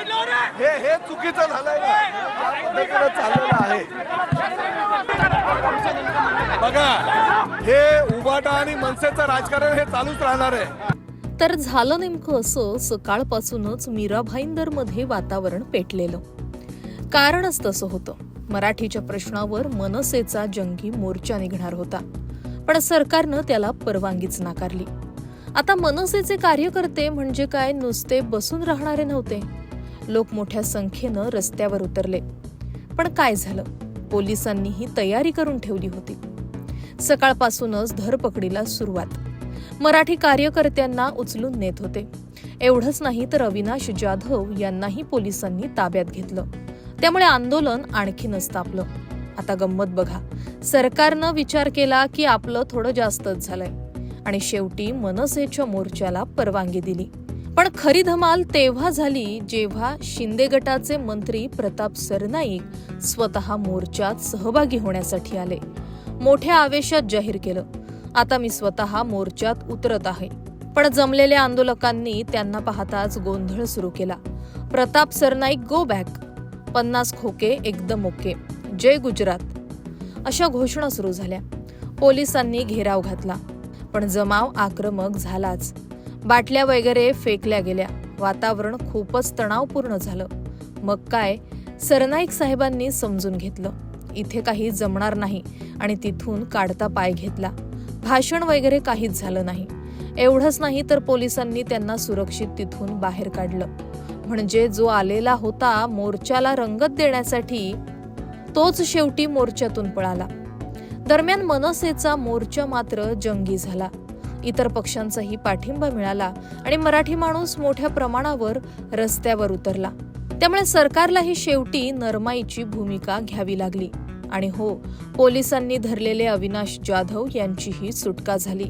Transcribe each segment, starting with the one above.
हे हे चुकीचं झालंय ना. चाललेलं आहे. बघा हे उबाटा आणि मनसेचं राजकारण हे चालूच राहणार आहे. तर झालं नेमकं असं सकाळपासूनच मीरा भाईंदरमध्ये वातावरण पेटलेलं. कारणच तसं होतं. मराठीच्या प्रश्नावर मनसेचा जंगी मोर्चा निघणार होता. पण सरकारनं त्याला परवानगीच नाकारली. आता मनसेचे कार्यकर्ते म्हणजे काय नुसते बसून राहणारे नव्हते. लोक मोठ्या संख्येनं रस्त्यावर उतरले. पण काय झालं? पोलिसांनी ही तयारी करून ठेवली होती. सकाळपासूनच धरपकडीला सुरुवात. मराठी कार्यकर्त्यांना उचलून नेत होते. एवढंच नाही तर अविनाश जाधव यांनाही पोलिसांनी ताब्यात घेतलं. त्यामुळे आंदोलन आणखीनच तापलं. आता गंमत बघा. सरकारनं विचार केला की आपलं थोडं जास्तच झालंय. आणि शेवटी मनसेच्या मोर्चाला परवानगी दिली. पण खरी धमाल तेव्हा झाली जेव्हा शिंदे गटाचे मंत्री प्रताप सरनाईक स्वतः मोर्चात सहभागी होण्यासाठी आले. मोठ्या आवेशात जाहीर केलं. आता मी स्वतः मोर्चात उतरत आहे. पण जमलेल्या आंदोलकांनी त्यांना पाहताच गोंधळ सुरू केला. प्रताप सरनाईक गो बॅक पन्नास खोके एकदम ओके. जय गुजरात. अशा घोषणा सुरू झाल्या. पोलिसांनी घेराव घातला. पण जमाव आक्रमक झालाच. बाटल्या वगैरे फेकल्या गेल्या. वातावरण खूपच तणावपूर्ण झालं. मग काय? सरनाईक साहेबांनी समजून घेतलं. इथे काही जमणार नाही आणि तिथून काढता पाय घेतला. भाषण वगैरे काहीच झालं नाही. एवढंच नाही तर पोलिसांनी त्यांना सुरक्षित तिथून बाहेर काढलं. म्हणजे जो आलेला होता मोर्चाला रंगत देण्यासाठी तोच शेवटी मोर्चातून पळाला. दरम्यान मनसेचा मोर्चा मात्र जंगी झाला. इतर पक्षांचाही पाठिंबा मिळाला आणि मराठी माणूस मोठ्या प्रमाणावर रस्त्यावर उतरला. त्यामुळे सरकारलाही शेवटी नरमाईची भूमिका घ्यावी लागली. आणि हो पोलिसांनी धरलेले अविनाश जाधव यांचीही सुटका झाली.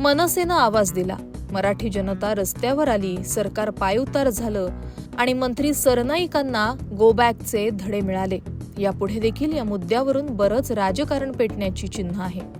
मनसेनं आवाज दिला. मराठी जनता रस्त्यावर आली सरकार पायउतार झालं आणि मंत्री सरनाईकांना गोबॅकचे धडे मिळाले. यापुढे देखील या मुद्द्यावरून बरंच राजकारण पेटण्याची चिन्ह आहे.